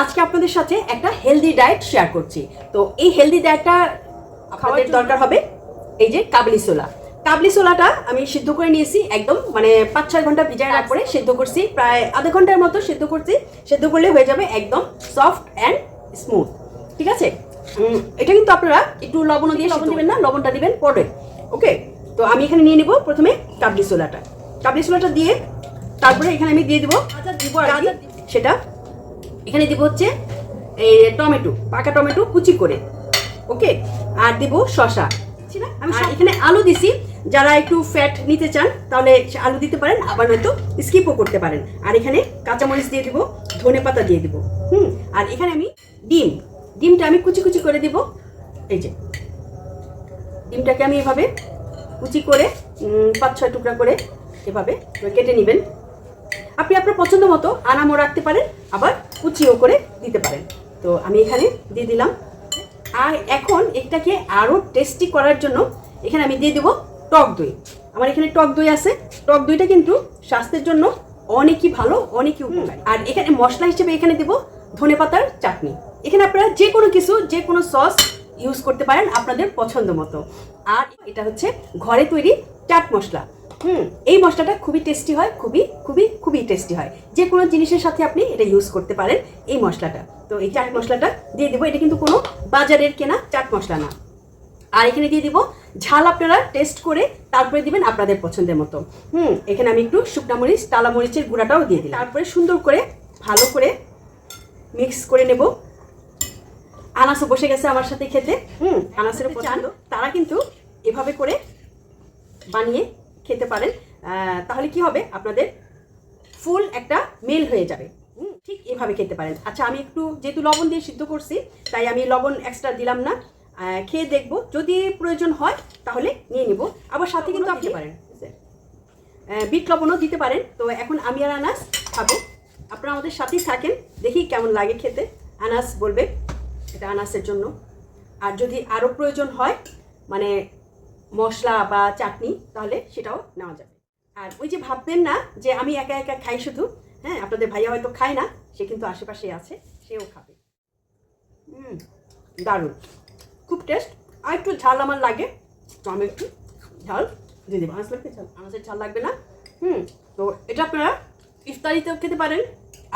আজকে আপনাদের সাথে একটা হেলদি ডায়েট শেয়ার করছি। তো এই হেলদি ডায়েটটা খাওয়ার দরকার হবে এই যে কাবলি সোলা কাবলি সোলাটা আমি সিদ্ধ করে নিয়েছি একদম মানে পাঁচ ছয় ঘণ্টা ভিজায় রাখ করে সিদ্ধ করছি প্রায় আধা ঘণ্টার মতো সিদ্ধ করছি। সিদ্ধ করলে হয়ে যাবে একদম সফট অ্যান্ড স্মুথ ঠিক আছে? এটা কিন্তু আপনারা একটু লবণ দিয়ে লবণ দিবেন। না লবণটা দিবেন পরে। ওকে? তো আমি এখানে নিয়ে নিব প্রথমে কাবলি সোলাটা কাবলি সোলাটা দিয়ে তারপরে এখানে আমি দিয়ে দিব দিব সেটা এখানে দিব হচ্ছে এই টমেটো পাকা টমেটো কুচি করে ওকে? আর দিব শশা না? আমি এখানে আলু দিছি যারা একটু ফ্যাট নিতে চান তাহলে আলু দিতে পারেন আবার হয়তো স্কিপও করতে পারেন। আর এখানে কাঁচামরিচ দিয়ে দিব ধনে পাতা দিয়ে দিব হুম? আর এখানে আমি ডিম ডিমটা আমি কুচি কুচি করে দিব এই যে। ডিমটাকে আমি এভাবে কুচি করে পাঁচ ছয় টুকরা করে এভাবে কেটে নেবেন। আপনি আপনার পছন্দ মতো আনামও রাখতে পারেন আবার কুচিও করে দিতে পারেন। তো আমি এখানে দিয়ে দিলাম। আর এখন এটাকে আরও টেস্টি করার জন্য এখানে আমি দিয়ে দেবো টক দই। আমার এখানে টক দই আছে। টক দইটা কিন্তু স্বাস্থ্যের জন্য অনেকই ভালো অনেকই উপকারী। আর এখানে মশলা হিসেবে এখানে দেবো ধনে পাতার চাটনি। এখানে আপনারা যে কোনো কিছু যে কোনো সস ইউজ করতে পারেন আপনাদের পছন্দ মতো। আর এটা হচ্ছে ঘরে তৈরি চাট মশলা। হুম। এই মশলাটা খুবই টেস্টি হয় খুবই খুবই খুবই টেস্টি হয়। যে কোনো জিনিসের সাথে আপনি এটা ইউজ করতে পারেন এই মশলাটা। তো এই চাট মশলাটা দিয়ে দেবো এটা কিন্তু কোনো বাজারের কেনা চাট মশলা না। আর এখানে দিয়ে দিব ঝাল আপনারা টেস্ট করে তারপরে দিবেন আপনাদের পছন্দের মতো। হুম এখানে আমি একটু শুকনা মরিচ টালা মরিচের গুঁড়াটাও দিয়ে দিই তারপরে সুন্দর করে ভালো করে মিক্স করে নেব। আনাসও বসে গেছে আমার সাথে খেতে। হুম। আনাসের চান? তারা কিন্তু এভাবে করে বানিয়ে খেতে পারেন তাহলে কি হবে? আপনাদের ফুল একটা মেল হয়ে যাবে। হুম, ঠিক এভাবে খেতে পারেন। আচ্ছা আমি একটু যেহেতু লবণ দিয়ে সিদ্ধ করছি তাই আমি লবণ এক্সট্রা দিলাম না। খেয়ে দেখব। যদি প্রয়োজন হয় তাহলে নিয়ে নিব। আবার সাথে কিন্তু আপনি পারেন। বিট লবণও দিতে পারেন। তো এখন আমি আর আনাস খাব। আপনারা আমাদের সাথেই থাকেন দেখি কেমন লাগে খেতে। আনাস বলবে এটা আনাসের জন্য। আর যদি আরও প্রয়োজন হয় মানে মশলা বা চাটনি, তাহলে সেটাও নেওয়া যাবে। আর ওই যে ভাববেন না যে আমি একা একা খাই শুধু হ্যাঁ আপনাদের ভাইয়া হয়তো খায় না, সে কিন্তু আশেপাশে আছে, সেও খাবে। হুম, দারুণ। খুব টেস্ট আর একটু ঝাল আমার লাগে, তো আমি একটু ঝাল দিয়ে দেবো। আনাজ লাগবে ঝাল আনাজের ঝাল লাগবে না। হুম, তো এটা আপনারা ইফতারিতেও খেতে পারেন।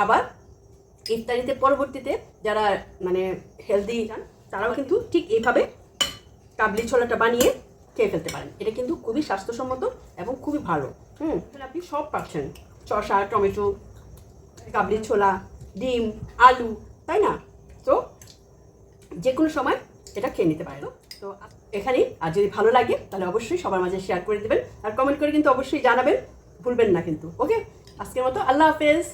আবার ইফতারিতে পরবর্তীতে যারা মানে হেলদি চান তারাও কিন্তু ঠিক এইভাবে কাবলি ছোলাটা বানিয়ে খেয়ে ফেলতে পারেন। এটা কিন্তু খুবই স্বাস্থ্যসম্মত এবং খুবই ভালো। হুম, তাহলে আপনি সব পাচ্ছেন। শসা টমেটো, কাবলি ছোলা, ডিম, আলু, তাই না? তো যে কোনো সময় এটা খেয়ে নিতে পারেন। তো এখানেই, আর যদি ভালো লাগে, তাহলে অবশ্যই সবার মাঝে শেয়ার করে দেবেন। আর কমেন্ট করে কিন্তু অবশ্যই জানাবেন। ভুলবেন না কিন্তু ওকে আজকের মতো আল্লাহ হাফেজ।